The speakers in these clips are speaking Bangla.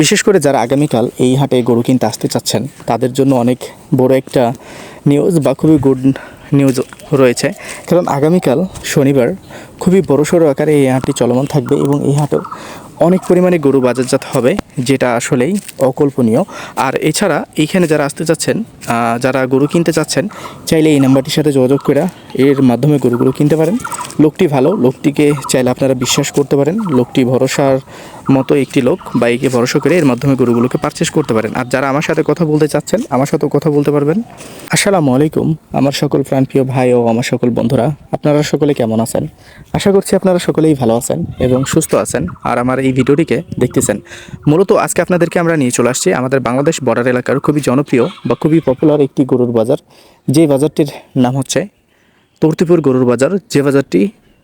বিশেষ করে যারা আগামীকাল এই হাটে গরু কিনতে আসতে চাচ্ছেন, তাদের জন্য অনেক বড় একটা নিউজ বা খুবই গুড নিউজ রয়েছে। কারণ আগামীকাল শনিবার খুবই বড়সড় আকারে এই হাটটি চলমান থাকবে এবং এই হাটেও অনেক পরিমাণে গরু বাজারজাত হবে, যেটা আসলেই অকল্পনীয়। আর এছাড়া এইখানে যারা আসতে চাচ্ছেন যারা গরু কিনতে চাচ্ছেন, চাইলে এই নাম্বারটির সাথে যোগাযোগ করে এর মাধ্যমে গরুগুলো কিনতে পারেন। লোকটি ভালো, লোকটিকে চাইলে আপনারা বিশ্বাস করতে পারেন। লোকটি ভরসার মতো একটি লোক বা একে ভরসা করে এর মাধ্যমে গরুগুলোকে পারচেস করতে পারেন। আর যারা আমার সাথে কথা বলতে চাচ্ছেন, আমার সাথেও কথা বলতে পারবেন। আসসালামু আলাইকুম, আমার সকল প্রাণপ্রিয় ভাই ও আমার সকল বন্ধুরা, আপনারা সকলে কেমন আছেন? আশা করছি আপনারা সকলেই ভালো আছেন এবং সুস্থ আছেন। আর আমার এই ভিডিওটিকে দেখতেছেন। মূলত আজকে আপনাদেরকে আমরা নিয়ে চলে আসছি আমাদের বাংলাদেশ বর্ডার এলাকার খুবই জনপ্রিয় বা খুবই পপুলার একটি গরুর বাজার। যে বাজারটির নাম হচ্ছে তর্তিপুর গরুর বাজার। যে বাজারটি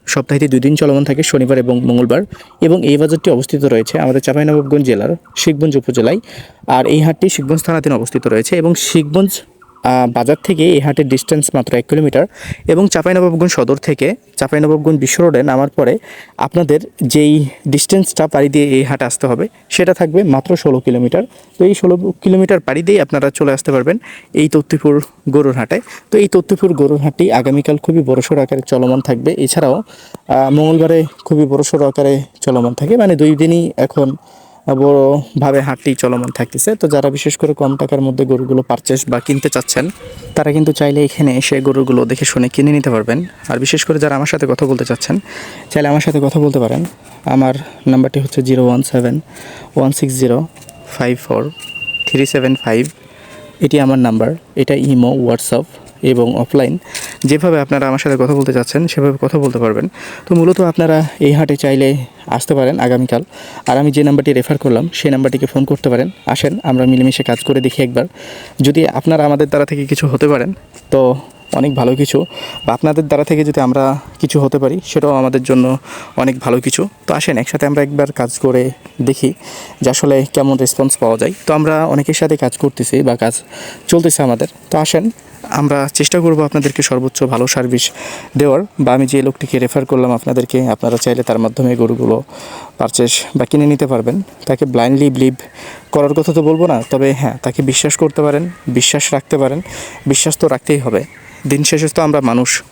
সপ্তাহে দুই দিন চলমান থাকে, শনিবার এবং মঙ্গলবার। এবং এই বাজারটি অবস্থিত রয়েছে আমাদের চাঁপাইনবাবগঞ্জ জেলার শিখগঞ্জ উপজেলায়। আর এই হাটটি শিখগঞ্জ থানাধীন অবস্থিত রয়েছে এবং শিখগঞ্জ বাজার থেকে এই হাটের ডিস্টেন্স মাত্র এক কিলোমিটার এবং চাঁপাইনবাবগঞ্জ সদর থেকে চাঁপাইনবাবগঞ্জ বিশ্ব রোডে নামার পরে আপনাদের যেই ডিস্টেন্সটা পাড়ি দিয়ে এই হাটে আসতে হবে, সেটা থাকবে মাত্র ষোলো কিলোমিটার। তো এই ষোলো কিলোমিটার পাড়ি দিয়েই আপনারা চলে আসতে পারবেন এই তত্ত্বপুর গরুর হাটে। তো এই তত্ত্বপুর গরুর হাটটি আগামীকাল খুবই বড়সড় আকারে চলমান থাকবে। এছাড়াও মঙ্গলবারে খুবই বড়সড় আকারে চলমান থাকে। মানে দুই দিনই এখন বড়োভাবে হাটটি চলমান থাকতেছে। তো যারা বিশেষ করে কম টাকার মধ্যে গরুগুলো পারচেস বা কিনতে চাচ্ছেন, তারা কিন্তু চাইলে এখানে এসে গরুগুলো দেখে শুনে কিনে নিতে পারবেন। আর বিশেষ করে যারা আমার সাথে কথা বলতে চাচ্ছেন, চাইলে আমার সাথে কথা বলতে পারেন। আমার নাম্বারটি হচ্ছে zero one seven, one six zero, five four, three seven five. এটি আমার নাম্বার। এটা ইমো, হোয়াটসঅ্যাপ। এবং অফলাইন যেভাবে আপনারা আমার সাথে কথা বলতে চাচ্ছেন, সেভাবে কথা বলতে পারবেন। তো মূলত আপনারা এই হাটে চাইলে আসতে পারেন আগামীকাল। আর আমি যে নাম্বারটি রেফার করলাম, সেই নাম্বারটিকে ফোন করতে পারেন। আসেন, আমরা মিলেমিশে কাজ করে দেখি একবার। যদি আপনারা আমাদের দ্বারা থেকে কিছু হতে পারেন, তো অনেক ভালো কিছু। বা আপনাদের দ্বারা থেকে যদি আমরা কিছু হতে পারি, সেটাও আমাদের জন্য অনেক ভালো কিছু। তো আসেন, একসাথে আমরা একবার কাজ করে দেখি যে আসলে কেমন রেসপন্স পাওয়া যায়। তো আমরা অনেকের সাথে কাজ করতেছি বা কাজ চলতেছে আমাদের। তো আসেন আমরা চেষ্টা করব আপনাদেরকে সর্বোচ্চ ভালো সার্ভিস দেওয়ার। বা আমি যে লোকটিকে রেফার করলাম আপনাদেরকে, আপনারা চাইলে তার মাধ্যমে গরুগুলো পারচেস বা কিনে নিতে পারবেন। তাকে ব্লাইন্ডলি বিলিভ করার কথা তো বলব না, তবে হ্যাঁ তাকে বিশ্বাস করতে পারেন, বিশ্বাস রাখতে পারেন। বিশ্বাস তো রাখতেই হবে। দিন শেষে তো আমরা মানুষ।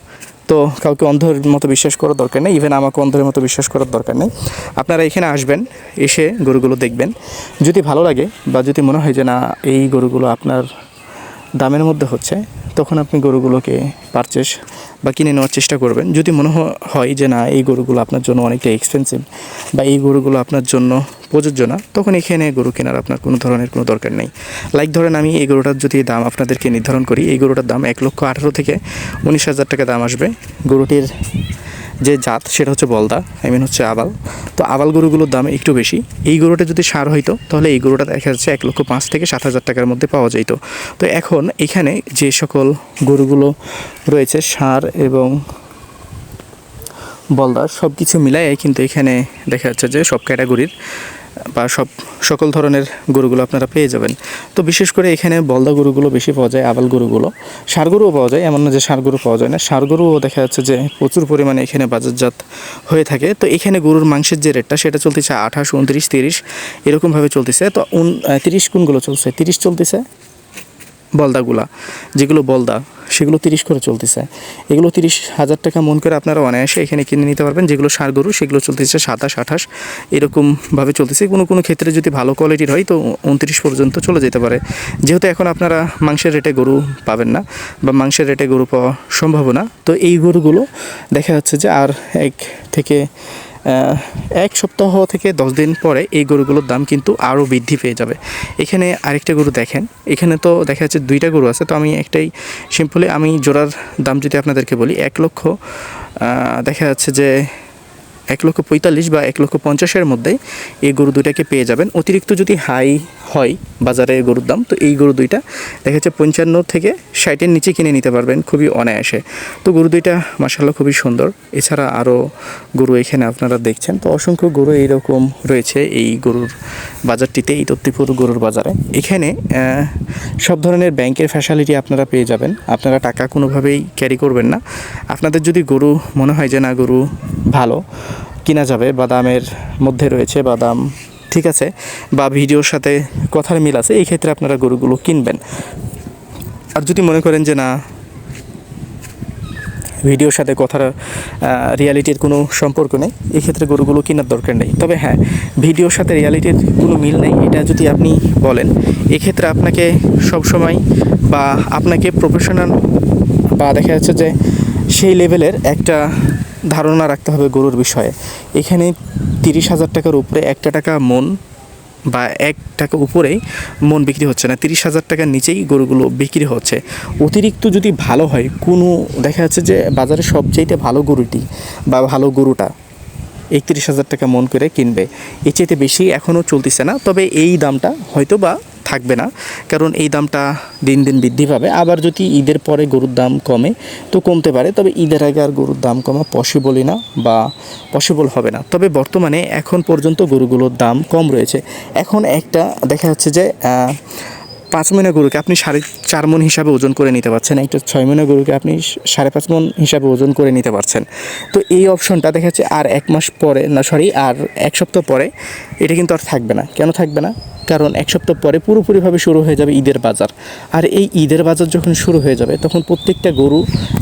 তো কাউকে অন্ধের মতো বিশ্বাস করার দরকার নেই ইভেন আমাকে অন্ধের মতো বিশ্বাস করার দরকার নেই। আপনারা এখানে আসবেন, এসে গরুগুলো দেখবেন। যদি ভালো লাগে বা যদি মনে হয় যে না, এই গরুগুলো আপনার দামের মধ্যে হচ্ছে তখন আপনি গরুগুলোকে পারচেস বা কিনে নেওয়ার চেষ্টা করবেন। যদি মনে হয় যে না, এই গরুগুলো আপনার জন্য অনেকটা এক্সপেন্সিভ বা এই গরুগুলো আপনার জন্য প্রযোজ্য না, তখন এখানে গরু কেনার আপনার কোনো ধরনের কোনো দরকার নেই। লাইক ধরেন আমি এই গরুটার যদি দাম আপনাদেরকে নির্ধারণ করি, এই গরুটার দাম এক লক্ষ আঠারো থেকে উনিশ হাজার টাকা দাম আসবে। গরুটির যে জাত, সেটা হচ্ছে বলদা আই মিন হচ্ছে আবাল। তো আবাল গরুগুলোর দাম একটু বেশি। এই গরুটা যদি সার হইতো, তাহলে এই গরুটা দেখা যাচ্ছে এক লক্ষ পাঁচ থেকে সাত হাজার টাকার মধ্যে পাওয়া যেত তো এখন এখানে যে সকল গরুগুলো রয়েছে, সার এবং বলদা সব কিছু মিলাই কিন্তু এখানে দেখা যাচ্ছে যে সব ক্যাটাগরির বা সব, সকল ধরনের গরুগুলো আপনারা পেয়ে যাবেন। তো বিশেষ করে এখানে বলদা গরুগুলো বেশি পাওয়া যায়, আবাল গরুগুলো। সার গরুও পাওয়া যায়, এমন না যে সার গরু পাওয়া যায় না। সার গরুও দেখা যাচ্ছে যে প্রচুর পরিমাণে এখানে বাজারজাত হয়ে থাকে। তো এখানে গরুর মাংসের যে রেটটা, সেটা চলতেছে আঠাশ, উনত্রিশ, তিরিশ, এরকমভাবে চলতেছে। তো উন তিরিশ কোনগুলো চলছে, তিরিশ চলতেছে বলদাগুলা, যেগুলো বলদা। সেগুলো তিরিশ করে চলতেছে। এগুলো তিরিশ হাজার টাকা মন করে আপনারা অনায়াসে এখানে কিনে নিতে পারবেন। যেগুলো সার গরু, সেগুলো চলতেছে সাতাশ, আঠাশ এরকমভাবে চলতেছে। কোনো কোনো ক্ষেত্রে যদি ভালো কোয়ালিটির হয়, তো উনত্রিশ পর্যন্ত চলে যেতে পারে। যেহেতু এখন আপনারা মাংসের রেটে গরু পাবেন না বা মাংসের রেটে গরু পাওয়া সম্ভব না। তো এই গরুগুলো দেখা যাচ্ছে যে আর এক থেকে এক সপ্তাহ থেকে দশ দিন পরে এই গরুগুলোর দাম কিন্তু আরও বৃদ্ধি পেয়ে যাবে। এখানে আরেকটা গরু দেখেন। এখানে তো দেখা যাচ্ছে দুইটা গরু আছে, তো আমি একটাই সিম্পলি আমি জোড়ার দাম যদি আপনাদেরকে বলি, এক লক্ষ দেখা যাচ্ছে যে এক লক্ষ পঁয়তাল্লিশ বা এক লক্ষ পঞ্চাশের মধ্যে এই গরু দুইটাকে পেয়ে যাবেন। অতিরিক্ত যদি হাই হয় বাজারে গরুর দাম, তো এই গরু দুইটা দেখা যাচ্ছে পঞ্চান্ন থেকে ষাটের নিচে কিনে নিতে পারবেন খুবই অনায়াসে। তো গরু দুইটা মাসাল্লাহ খুবই সুন্দর। এছাড়া আরও গরু এখানে আপনারা দেখছেন। তো অসংখ্য গরু এইরকম রয়েছে এই গরুর বাজারটিতে, এই তত্তিপুর গরুর বাজারে। এখানে সব ধরনের ব্যাংকের ফ্যাসিলিটি আপনারা পেয়ে যাবেন। আপনারা টাকা কোনোভাবেই ক্যারি করবেন না। আপনাদের যদি গরু মনে হয় যে না গরু ভালো কিনা যাবে, বাদামের মধ্যে রয়েছে বাদাম, ঠিক আছে, বা ভিডিওর সাথে কথার মিল আছে, এই ক্ষেত্রে আপনারা গরুগুলো কিনবেন। আর যদি মনে করেন যে না, ভিডিওর সাথে কথার রিয়ালিটির কোনো সম্পর্ক নেই এক্ষেত্রে গরুগুলো কেনার দরকার নেই। তবে হ্যাঁ ভিডিওর সাথে রিয়ালিটির কোনো মিল নেই, এটা যদি আপনি বলেন এক্ষেত্রে আপনাকে সবসময় বা আপনাকে প্রফেশনাল বা দেখা যাচ্ছে যে সেই লেভেলের একটা ধারণা রাখতে হবে গরুর বিষয়ে। এখানে তিরিশ হাজার টাকার উপরে একটা টাকা মন বা এক টাকা উপরেই মন বিক্রি হচ্ছে না। তিরিশ হাজার টাকার নিচেই গরুগুলো বিক্রি হচ্ছে। অতিরিক্ত যদি ভালো হয়, কোনো দেখা যাচ্ছে যে বাজারে সবচাইতে ভালো গরুটি বা ভালো গরুটা একত্রিশ হাজার টাকা মন করে কিনবে। এর চাইতে বেশি এখনও চলতেছে না, তবে এই দামটা হয়তো বা থাকবে না। কারণ এই দামটা দিন দিন বৃদ্ধি পাবে। আবার যদি ঈদের পরে গরুর দাম কমে, তো কমতে পারে। তবে ঈদের আগে আর গরুর দাম কমা পসিবলই না বা পসিবল হবে না। তবে বর্তমানে এখন পর্যন্ত গরুগুলোর দাম কম রয়েছে। এখন একটা দেখা যাচ্ছে যে পাঁচ মহিনা গরুকে আপনি সাড়ে চার মন হিসাবে ওজন করে নিতে পারছেন, একটা ছয় মহিনা গরুকে আপনি সাড়ে পাঁচ মন হিসাবে ওজন করে নিতে পারছেন। তো এই অপশনটা দেখা যাচ্ছে আর এক মাস পরে, না সরি আর এক সপ্তাহ পরে, এটা কিন্তু আর থাকবে না। কেন থাকবে না? কারণ এক সপ্তাহ পরে পুরোপুরিভাবে শুরু হয়ে যাবে ঈদের বাজার। আর এই ঈদের বাজার যখন শুরু হয়ে যাবে, তখন প্রত্যেকটা গরু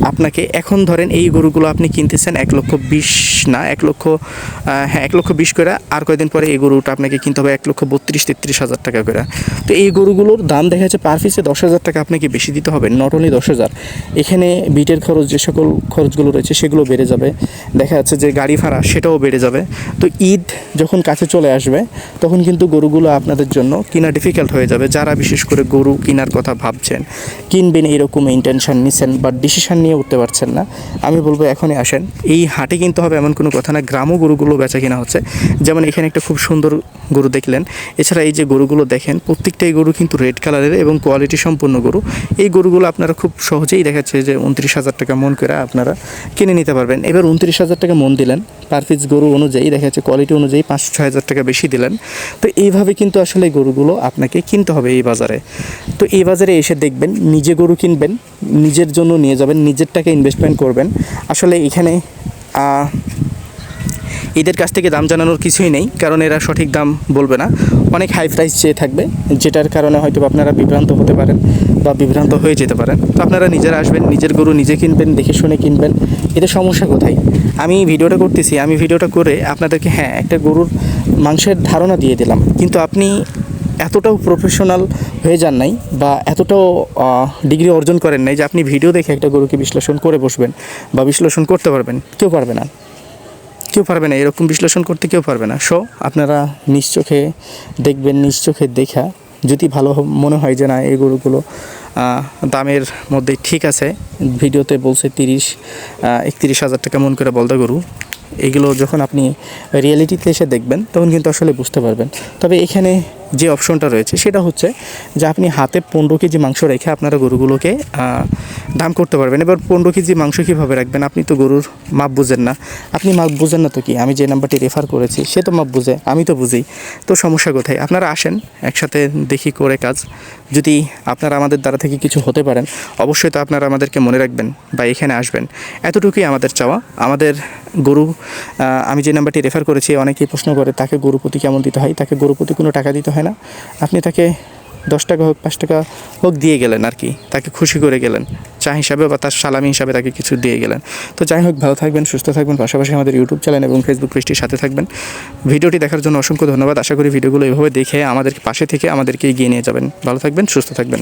আপনাকে, এখন ধরেন এই গরুগুলো আপনি কিনতেছেন এক লক্ষ বিশ, না, এক লক্ষ হ্যাঁ এক লক্ষ বিশ করে, আর কয়দিন পরে এই গরুটা আপনাকে কিনতে হবে এক লক্ষ বত্রিশ, তেত্রিশ হাজার টাকা করে। তো এই গরুগুলোর দাম দেখা যাচ্ছে পার পিসে দশ হাজার টাকা আপনাকে বেশি দিতে হবে। নট অনলি দশ হাজার, এখানে বিটের খরচ যে সকল খরচগুলো রয়েছে সেগুলো বেড়ে যাবে। দেখা যাচ্ছে যে গাড়ি ভাড়া সেটাও বেড়ে যাবে। তো ঈদ যখন কাছে চলে আসবে, তখন কিন্তু গরুগুলো আপনাদের জন্য কিনা ডিফিকাল্ট হয়ে যাবে। যারা বিশেষ করে গরু কেনার কথা ভাবছেন, কিনবেন এরকম ইন্টেনশন নিছেন বা ডিসিশান নিয়ে উঠতে পারছেন না, আমি বলব এখনই আসেন। এই হাটে কিনতে হবে এমন কোনো কথা না গ্রামও গরুগুলো বেচা কিনা হচ্ছে। যেমন এখানে একটা খুব সুন্দর গরু দেখলেন। এছাড়া এই যে গরুগুলো দেখেন, প্রত্যেকটাই গরু কিন্তু রেড কালারের এবং কোয়ালিটি সম্পন্ন গরু। এই গরুগুলো আপনারা খুব সহজেই দেখাচ্ছে যে উনত্রিশ হাজার টাকা মন করে আপনারা কিনে নিতে পারবেন। এবার উনত্রিশ হাজার টাকা মন দিলেন পার পিস গরু অনুযায়ী দেখা যাচ্ছে কোয়ালিটি অনুযায়ী পাঁচ ছয় হাজার টাকা বেশি দিলেন। তো এইভাবে কিন্তু আসলে গরুগুলো আপনাকে কিনতে হবে এই বাজারে। তো এই বাজারে এসে দেখবেন, নিজে গরু কিনবেন, নিজের জন্য নিয়ে যাবেন, নিজের টাকা ইনভেস্টমেন্ট করবেন। আসলে এখানে এদের কাছ থেকে দাম জানানোর কিছুই নেই, কারণ এরা সঠিক দাম বলবে না। অনেক হাই প্রাইস চেয়ে থাকবে, যেটার কারণে হয়তো আপনারা বিভ্রান্ত হতে পারেন বা বিভ্রান্ত হয়ে যেতে পারেন। তো আপনারা নিজেরা আসবেন, নিজের গরু নিজে কিনবেন, দেখে শুনে কিনবেন, এতে সমস্যা কোথায়? আমি ভিডিওটা করতেছি, আমি ভিডিওটা করে আপনাদেরকে হ্যাঁ একটা গরুর মাংসের ধারণা দিয়ে দিলাম। কিন্তু আপনি এতটাও প্রফেশনাল হয়ে যান নাই বা এতটাও ডিগ্রি অর্জন করেন নাই যে আপনি ভিডিও দেখে একটা গরুকে বিশ্লেষণ করে বসবেন বা বিশ্লেষণ করতে পারবেন, কেউ পারবে না। কেউ পারবে না, এরকম বিশ্লেষণ করতে কেউ পারবে না। সো আপনারা নিশ্চোখে চোখে দেখবেন নিশ্চোখে চোখে দেখা। যদি ভালো মনে হয় যে না, এই গরুগুলো দামের মধ্যে ঠিক আছে, ভিডিওতে বলছে তিরিশ একত্রিশ হাজার টাকা মন করে বলদা গরু। এগুলো যখন আপনি রিয়েলিটিতে এসে দেখবেন, তখন কিন্তু আসলে বুঝতে পারবেন। তবে এখানে যে অপশনটা রয়েছে, সেটা হচ্ছে যে আপনি হাতে পনেরো কেজি মাংস রেখে আপনারা গরুগুলোকে দাম করতে পারবেন। এবার পনেরো কেজি মাংস কীভাবে রাখবেন? আপনি তো গরুর মাপ বুঝেন না। আপনি মাপ বুঝেন না তো কি? আমি যে নাম্বারটি রেফার করেছি, সে তো মাপ বুঝে, আমি তো বুঝি। তো সমস্যা কোথায়? আপনারা আসেন, একসাথে দেখি করে কাজ। যদি আপনারা আমাদের দ্বারা থেকে কিছু হতে পারেন, অবশ্যই তো আপনারা আমাদেরকে মনে রাখবেন বা এখানে আসবেন। এতটুকুই আমাদের চাওয়া। আমাদের গরু আমি যে নাম্বারটি রেফার করেছি, অনেকেই প্রশ্ন করে, তাকে গরু প্রতি কেমন দিতে হয়? তাকে গরু প্রতি কোনো টাকা দিতে হয় না? আপনি তাকে দশ টাকা হোক, পাঁচ টাকা হোক দিয়ে গেলেন আর কি। তাকে খুশি করে গেলেন। চা হিসাবে বা তার সালামি হিসাবে তাকে কিছু দিয়ে গেলেন। তো যাই হোক, ভালো থাকবেন, সুস্থ থাকবেন, পাশাপাশি আমাদের ইউটিউব চ্যানেল এবং ফেসবুক পেজটির সাথে থাকবেন। ভিডিওটি দেখার জন্য অসংখ্য ধন্যবাদ। আশা করি ভিডিওগুলো এভাবে দেখে আমাদের পাশে থেকে আমাদেরকে এগিয়ে নিয়ে যাবেন। ভালো থাকবেন, সুস্থ থাকবেন।